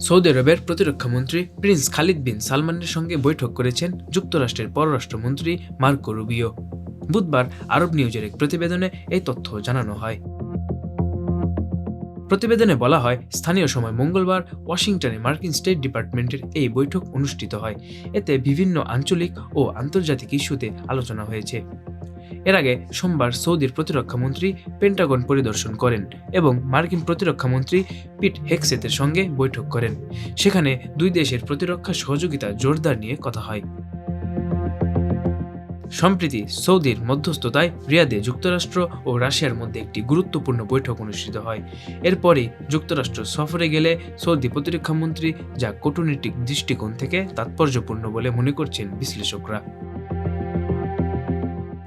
Saudi আরবের প্রতিরক্ষামন্ত্রী Prince Khalid বিন সালমানের সঙ্গে বৈঠক করেছেন যুক্তরাষ্ট্রের পররাষ্ট্রমন্ত্রী মার্কো রুবিও। বুধবার আরব নিউজের এক প্রতিবেদনে এই তথ্য জানানো হয়। প্রতিবেদনে বলা হয়, স্থানীয় সময় মঙ্গলবার ওয়াশিংটনে মার্কিন স্টেট ডিপার্টমেন্টের এই বৈঠক অনুষ্ঠিত হয়। এতে বিভিন্ন আঞ্চলিক ও আন্তর্জাতিক ইস্যুতে আলোচনা হয়েছে। এর আগে সোমবার সৌদির প্রতিরক্ষামন্ত্রী পেন্টাগন পরিদর্শন করেন এবং মার্কিন প্রতিরক্ষামন্ত্রী পিট হেক্সেতের সঙ্গে বৈঠক করেন। সেখানে দুই দেশের প্রতিরক্ষা সহযোগিতা জোরদার নিয়ে কথা হয়। সম্প্রতি সৌদির মধ্যস্থতায় রিয়াদে যুক্তরাষ্ট্র ও রাশিয়ার মধ্যে একটি গুরুত্বপূর্ণ বৈঠক অনুষ্ঠিত হয়। এরপরই যুক্তরাষ্ট্র সফরে গেলে সৌদি প্রতিরক্ষামন্ত্রী যা কূটনৈতিক দৃষ্টিকোণ থেকে তাৎপর্যপূর্ণ বলে মনে করছেন বিশ্লেষকরা।